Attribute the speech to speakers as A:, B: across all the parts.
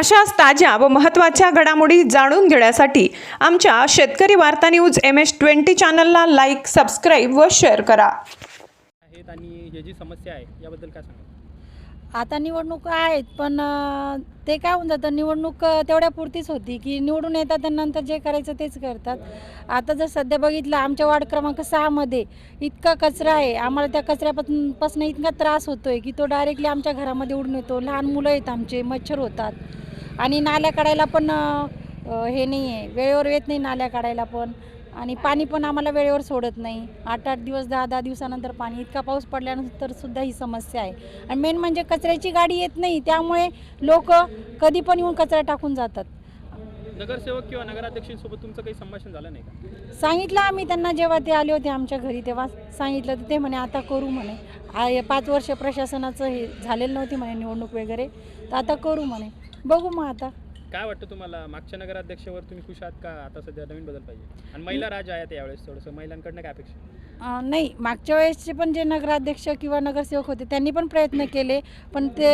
A: अशाच ताज्या व महत्त्वाच्या घडामोडी जाणून घेण्यासाठी आमच्या शेतकरी वार्ता न्यूज एम एस ट्वेंटी चॅनलला लाईक सबस्क्राईब व शेअर करा.
B: आहेत आणि हे जी समस्या आहे याबद्दल काय सांगा
C: आता निवडणूक आहेत पण ते काय होऊन जातं निवडणूक तेवढ्या पुरतीच होती की निवडून येतात आणि नंतर जे करायचं तेच करतात. आता जर सध्या बघितलं आमच्या वार्ड क्रमांक सहामध्ये इतका कचरा आहे आम्हाला त्या कचऱ्यापासून पासून इतका त्रास होतोय की तो डायरेक्टली आमच्या घरामध्ये उडून येतो. लहान मुलं आहेत आमचे मच्छर होतात. आणि नाल्या काढायला पण हे नाही आहे वेळेवर येत नाही नाल्या काढायला पण. आणि पाणी पण आम्हाला वेळेवर सोडत नाही. आठ आठ दिवस दहा दहा दिवसानंतर पाणी. इतका पाऊस पडल्यानंतर सुद्धा ही समस्या आहे. आणि मेन म्हणजे कचऱ्याची गाडी येत नाही. त्यामुळे लोक कधी पण येऊन कचरा टाकून जातात.
B: नगरसेवक किंवा नगराध्यक्षांसोबत तुमचं काही संभाषण झालं नाही का?
C: सांगितलं आम्ही त्यांना जेव्हा ते आले होते आमच्या घरी तेव्हा सांगितलं तर ते म्हणे आता करू म्हणे. पाच वर्ष प्रशासनाचं हे झालेलं नव्हती म्हणे निवडणूक वगैरे. तर आता करू म्हणे. बघू मग आता.
B: काय वाटतं तुम्हाला? मागच्या नगराध्यक्षावर तुम्ही खुश आहात का? आता सध्या नवीन बदल पाहिजे. आणि महिला राज आहेत यावेळेस थोडंसं. महिलांकडनं काय अपेक्षा?
C: अं, नाही. मागच्या वेळेसचे पण जे नगराध्यक्ष किंवा नगरसेवक होते त्यांनी पण प्रयत्न केले. पण ते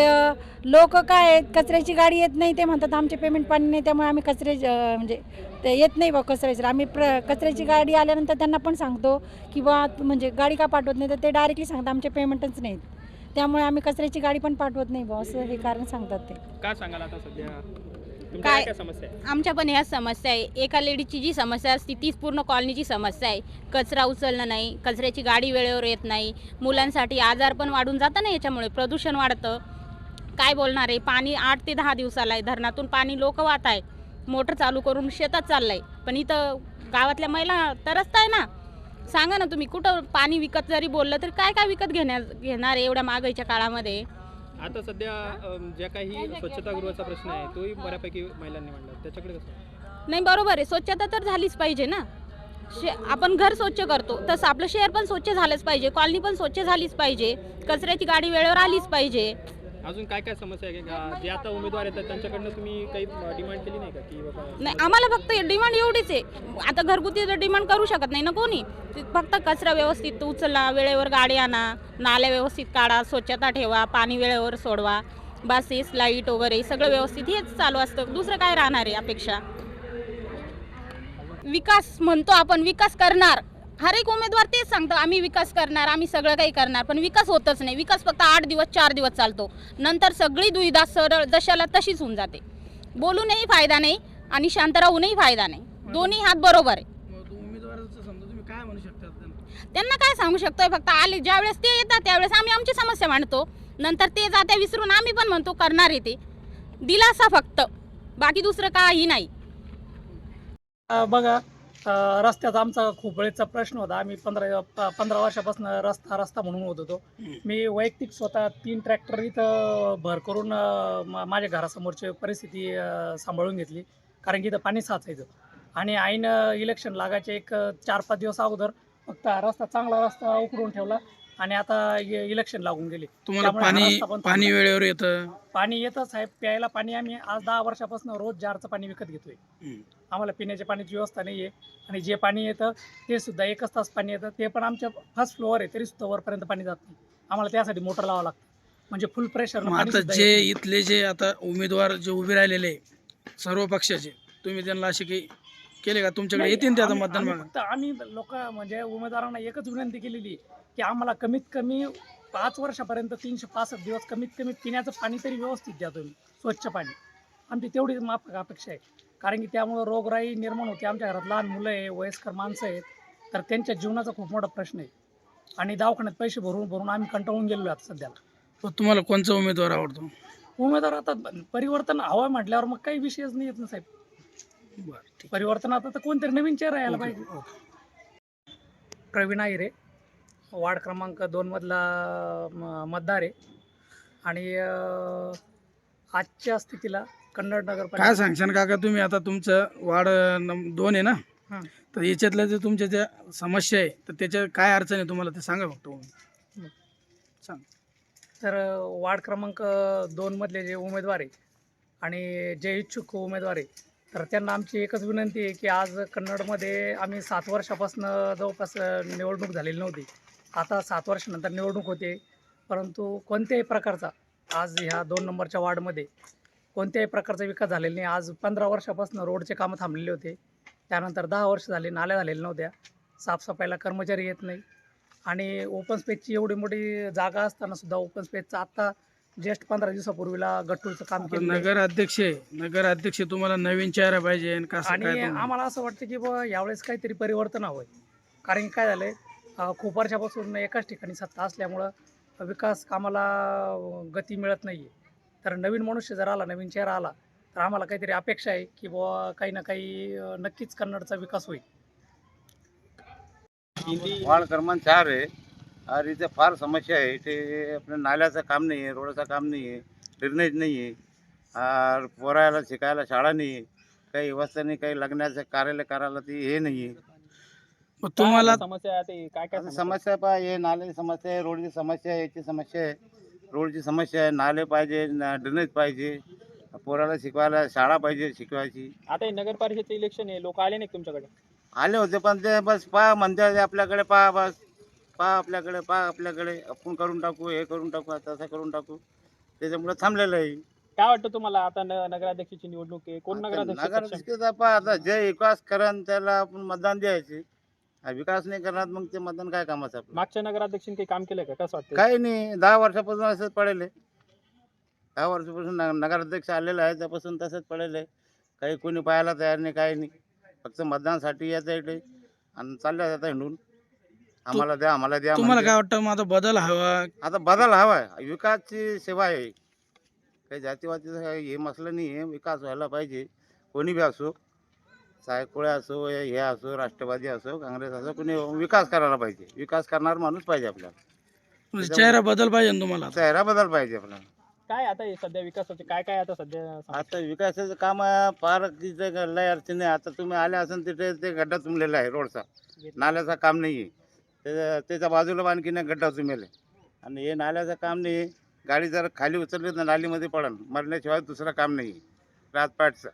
C: लोक काय आहेत? कचऱ्याची गाडी येत नाही ते म्हणतात आमचे पेमेंट पाणी नाही त्यामुळे आम्ही कचरे अं, म्हणजे ते येत नाही बा कचऱ्याची. आम्ही प्र कचऱ्याची गाडी आल्यानंतर त्यांना पण सांगतो की बा म्हणजे गाडी का पाठवत नाही तर ते डायरेक्टली सांगतात आमचे पेमेंटच नाहीत. त्यामुळे आम्ही कचऱ्याची गाडी पण पाठवत नाही बा असं हे कारण सांगतात ते.
B: काय सांगाल आता सध्या? तुमच्या
D: काय-
B: समस्या आहे?
D: आमच्या पण ह्याच समस्या आहे. एका लेडीची जी समस्या असते तीच पूर्ण कॉलनीची समस्या आहे. कचरा उचलणं नाही कचऱ्याची गाडी वेळेवर येत नाही. मुलांसाठी आजार पण वाढून जातं ना याच्यामुळे प्रदूषण वाढतं. काय बोलणार आहे? पाणी आठ ते दहा दिवसाला आहे. धरणातून पाणी लोक वाहत आहे मोटर चालू करून शेतात चाललंय. पण इथं गावातल्या महिला तरसत आहे ना. सांगा ना तुम्ही कुठं पाणी विकत जरी बोललं तर काय काय विकत घेण्या घेणार आहे एवढ्या महागाईच्या काळामध्ये?
B: आता सध्या अम, ज्या काही स्वच्छतागृहाचा प्रश्न आहे तोही बऱ्यापैकी महिलांनी मांडला. त्याच्याकडे कसं
D: नाही बरोबर आहे. स्वच्छता तर झालीच पाहिजे ना. शे आपण घर स्वच्छ करतो. तसं आपलं शहर पण स्वच्छ झालंच पाहिजे. कॉलनी पण स्वच्छ झालीच पाहिजे. कचऱ्याची गाडी वेळेवर आलीच पाहिजे.
B: अजून काय काय समस्या आहे का? जे आता उमेदवार येतात त्यांच्याकडनं तुम्ही काही डिमांड केली नाही का की बाबा
D: नाही आम्हाला फक्त डिमांड एवढीच आहे. आता घरगुती डिमांड करू शकत नाही ना कोणी. फक्त कचरा व्यवस्थित उचला वेळेवर गाडी आणा नाल्या व्यवस्थित काढा स्वच्छता ठेवा पाणी वेळेवर सोडवा बसेस लाइट वगैरे सगळं व्यवस्थित हेच चालू असतं. दुसरं काय राहणार आहे अपेक्षा? विकास म्हणतो आपण विकास करणार. हर एक उमेदवार तेच सांगतो आम्ही विकास करणार आम्ही सगळं काही करणार पण विकास होतच नाही. विकास फक्त आठ दिवस चार दिवस चालतो. नंतर सगळी दुविधा सरळ जशाला तशीच होऊन जाते. बोलूनही फायदा नाही आणि शांत राहूनही फायदा नाही. दोन्ही हात बरोबर आहे.
E: उमेदवाराचं समजा तुम्ही काय म्हणू शकता त्यांना?
D: त्यांना काय सांगू शकतोय? फक्त आले ज्यावेळेस ते येतात त्यावेळेस आम्ही आमची समस्या मांडतो. नंतर ते जात्या विसरून आम्ही पण म्हणतो करणार आहे ते. दिलासा फक्त. बाकी दुसरं काही नाही.
E: बघा रस्त्याचा आमचा खूप वेळेचा प्रश्न होता. आम्ही पंधरा पंधरा वर्षापासून रस्ता रस्ता म्हणून होत होतो. मी वैयक्तिक स्वतः तीन ट्रॅक्टर इथं भर करून माझ्या घरासमोरची परिस्थिती सांभाळून घेतली. कारण की इथं पाणी साचायचं. आणि ऐन इलेक्शन लागायचे एक चार पाच दिवस अगोदर फक्त रस्ता चांगला रस्ता उकरून ठेवला. आणि आता इलेक्शन लागून गेले.
F: तुम्हाला
E: त्यामुळे हा
F: पाणी
E: रस्ता पण.
F: वेळेवर येतं?
E: पाणी येतं साहेब प्यायला पाणी आम्ही आज दहा वर्षापासून रोज जारचं पाणी विकत घेतोय.
F: हम्म.
E: आम्हाला पिण्याच्या पाण्याची व्यवस्था नाही आहे आणि जे पाणी येतं ते सुद्धा एकच तास पाणी येतं. ते पण आमच्या फर्स्ट फ्लोअर आहे तरी सुद्धा वरपर्यंत पाणी जात नाही. आम्हाला त्यासाठी मोटर लावावं लागतं. म्हणजे फुल प्रेशर
F: मग आता जे इथले जे आता उमेदवार जे उभे राहिलेले आहे, सर्व पक्षाचे तुम्ही त्यांना असे काही केले का? तुमच्याकडे येतील ते आता मतदान मागा
E: फक्त आम्ही लोक म्हणजे उमेदवारांना एकच विनंती केलेली की आम्हाला कमीत कमी पाच वर्षापर्यंत तीनशे पासष्ट दिवस कमीत कमी पिण्याचं पाणी तरी व्यवस्थित द्या तुम्ही स्वच्छ पाणी. आमची तेवढीच माफ अपेक्षा आहे. कारण की त्यामुळं रोगराई निर्माण होते. आमच्या घरात लहान मुलं आहे वयस्कर माणसं आहेत. तर त्यांच्या जीवनाचा खूप मोठा प्रश्न आहे. आणि दवाखान्यात पैसे भरून भरून आम्ही कंटाळून गेलो आता सध्याला.
F: पण तुम्हाला कोणचा उमेदवार आवडतो?
E: उमेदवार आता परिवर्तन हवं म्हटल्यावर मग काही विषयच नाही येत ना साहेब. परिवर्तन आता तर कोणतरी नवीन चेहरा यायला पाहिजे. प्रवीण आहिरे वार्ड क्रमांक दोनमधला म- मतदार आहे. आणि आजच्या स्थितीला कन्नड
F: काय
E: नगरपालिका
F: सांगशान काका तुम्ही? आता तुमचं वार्ड नम- दोन आहे ना?
E: हां.
F: तर याच्यातल्या जे तुमच्या ज्या समस्या आहे तर त्याच्या काय अडचण आहे तुम्हाला ते सांगा फक्त सांग.
E: तर वार्ड क्रमांक दोनमधले जे उमेदवार आहे आणि जे इच्छुक उमेदवार आहे तर त्यांना आमची एकच विनंती आहे की आज कन्नडमध्ये आम्ही सात वर्षापासून जवळपास निवडणूक झालेली नव्हती. आता सात वर्षानंतर निवडणूक होते. परंतु कोणत्याही प्रकारचा आज ह्या दोन नंबरच्या वार्डमध्ये कोणत्याही प्रकारचा विकास झालेला नाही. आज पंधरा वर्षापासून रोडचे कामं थांबलेले होते. त्यानंतर दहा वर्ष झाले नाल्या झालेल्या नव्हत्या. साफसफाईला कर्मचारी येत नाही. आणि ओपन स्पेसची एवढी मोठी जागा असताना सुद्धा ओपन स्पेसचा आत्ता जस्ट पंधरा दिवसापूर्वीला गट्टूचं काम केलं
F: नगर अध्यक्ष आहे. नगर अध्यक्ष तुम्हाला नवीन चेहरा पाहिजे आणि कसं काय
E: आणि
F: तुम्हाला?
E: आम्हाला असं वाटतं की बुवा यावेळेस काहीतरी परिवर्तन हवं आहे. कारण की काय झालं आहे खूप वर्षापासून एकाच ठिकाणी सत्ता असल्यामुळं विकास कामाला अं, गती मिळत नाही तर नवीन मनुष्य जर आला नवीन चेहरा आला तर आम्हाला काहीतरी अपेक्षा आहे की बुवा काही ना काही अं, नक्कीच कन्नडचा विकास होईल.
G: वार्ड क्रमांक चार आहे. और इथे फार समस्या आहे. इथे आपल्या नाल्याचं काम नाही आहे रोडाचं काम नाही आहे ड्रेनेज नाही आहे. पोरायला शिकायला शाळा नाही आहे. काही व्यवस्था नाही काही लग्नाचं कार्यालय करायला ती हे नाही आहे.
F: मग तुम्हाला
B: समस्या आहे ते? काय काय समस्या?
G: पहा हे नाल्याची समस्या आहे रोडची समस्या आहे याची समस्या आहे. रोडची समस्या आहे नाले पाहिजे ड्रेनेज पाहिजे पोराला शिकवायला शाळा पाहिजे शिकवायची.
B: आता हे नगर परिषदचं इलेक्शन आहे लोक आले नाही का तुमच्याकडे?
G: आले होते पण ते बस पहा म्हणते आपल्याकडे पहा बस. पहा आपल्याकडे पहा आपल्याकडे. आपण करून टाकू हे करून टाकू तसं करून टाकू. त्याच्यामुळे थांबलेलं आहे.
B: काय वाटतं तुम्हाला आता न- नगराध्यक्षाची निवडणूक आहे? कोण
G: आता
B: नगराध्यक्ष
G: पहा आता जे विकास करण त्याला आपण मतदान द्यायचे. हा विकास नाही करणार मग ते मतदान काय कामाचं आपलं?
B: मागच्या नगराध्यक्षांनी काही काम केलंय का? कसं वाटतं
G: काही नाही. दहा वर्षापासून असंच पडेल आहे. दहा वर्षापासून नगराध्यक्ष आलेला आहे त्यापासून तसंच पडेल आहे काही कोणी पाहायला तयार नाही काही नाही. फक्त मतदानासाठी यायचं इकडे आणि चालल्या जाता हिंडून. आम्हाला द्या आम्हाला द्या
F: तुम्हाला
G: म्हणते.
F: काय वाटतं मग आता बदल हवा?
G: आता बदल हवा आहे. विकासची सेवा आहे. काही जातीवादीचं काही हे मसलं नाही आहे. विकास व्हायला पाहिजे. कोणी बी असो सायकोळे असो हे हे असो राष्ट्रवादी असो काँग्रेस असो कोणी विकास करायला पाहिजे. विकास करणारा माणूस पाहिजे आपल्याला.
F: म्हणजे चेहरा बदल पाहिजे ना तुम्हाला?
G: चेहरा बदल पाहिजे आपल्याला.
B: काय आता हे सध्या विकासाचे काय काय आता सध्या?
G: आता विकासाचं काम आहे, फार तिथे लय अडचणी आहे. आता तुम्ही आले असेल तिथे ते गड्डा तुंबलेला आहे रोडचा. नाल्याचं काम नाही आहे. त्याच्या त्याच्या बाजूला आणखीन एक गड्डा तुंबेले आणि हे नाल्याचं काम नाही आहे. गाडी जर खाली उचलली तर नालीमध्ये पडल. मरण्याशिवाय दुसरं काम नाही आहे. रातपाटचं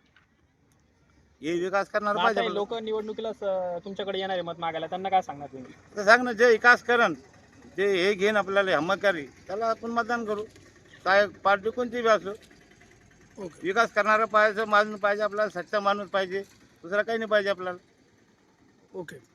G: हे विकास करणार पाहिजे.
B: लोक निवडणुकीला स- तुमच्याकडे येणार आहे मत मागायला त्यांना काय सांगणार तुम्ही?
G: तर सांग ना जे विकास करण जे हे घेईन आपल्याला हम्मकारी त्याला आपण मतदान करू. काय पार्टी कोणती बी असो. विकास करणारा पाहिजे माणूस पाहिजे आपल्याला सच्चा माणूस पाहिजे. दुसरा काही नाही पाहिजे आपल्याला.
F: ओके.